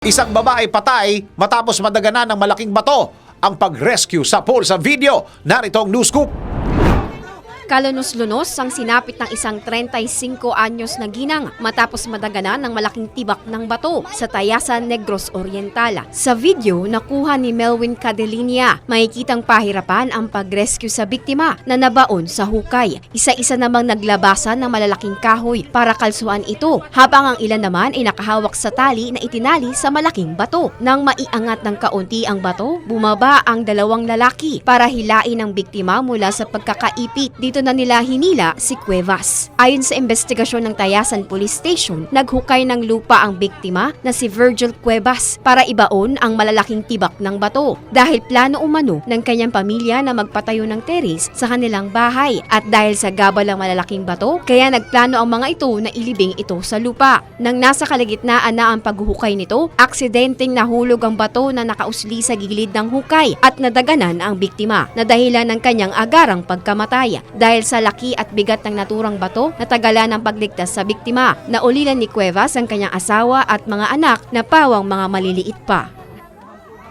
Isang babae patay matapos madaganan ng malaking bato ang pag-rescue sa pool sa video. Narito ang news scoop. Kalunos-lunos ang sinapit ng isang 35 anyos na ginang matapos madaganan ng malaking tibak ng bato sa Tayasan Negros Oriental. Sa video, nakuha ni Melwin Cadelinia. Makikitang pahirapan ang pag-rescue sa biktima na nabaon sa hukay. Isa-isa namang naglabasan ng malalaking kahoy para kalsuan ito, habang ang ilan naman ay nakahawak sa tali na itinali sa malaking bato. Nang maiangat ng kaunti ang bato, bumaba ang dalawang lalaki para hilain ang biktima mula sa pagkakaipit. Dito na nila hinila si Cuevas. Ayon sa investigasyon ng Tayasan Police Station, naghukay ng lupa ang biktima na si Virgil Cuevas para ibaon ang malalaking tibak ng bato dahil plano umano ng kanyang pamilya na magpatayo ng teres sa kanilang bahay at dahil sa gabal ng malalaking bato, kaya nagplano ang mga ito na ilibing ito sa lupa. Nang nasa kalagitnaan na ang paghuhukay nito, aksidenteng nahulog ang bato na nakausli sa gilid ng hukay at nadaganan ang biktima na dahilan ng kanyang agarang pagkamatay dahil sa laki at bigat ng naturang bato na tagalan ng pagligtas sa biktima. Naulilan ni Cuevas ang kanyang asawa at mga anak na pawang mga maliliit pa.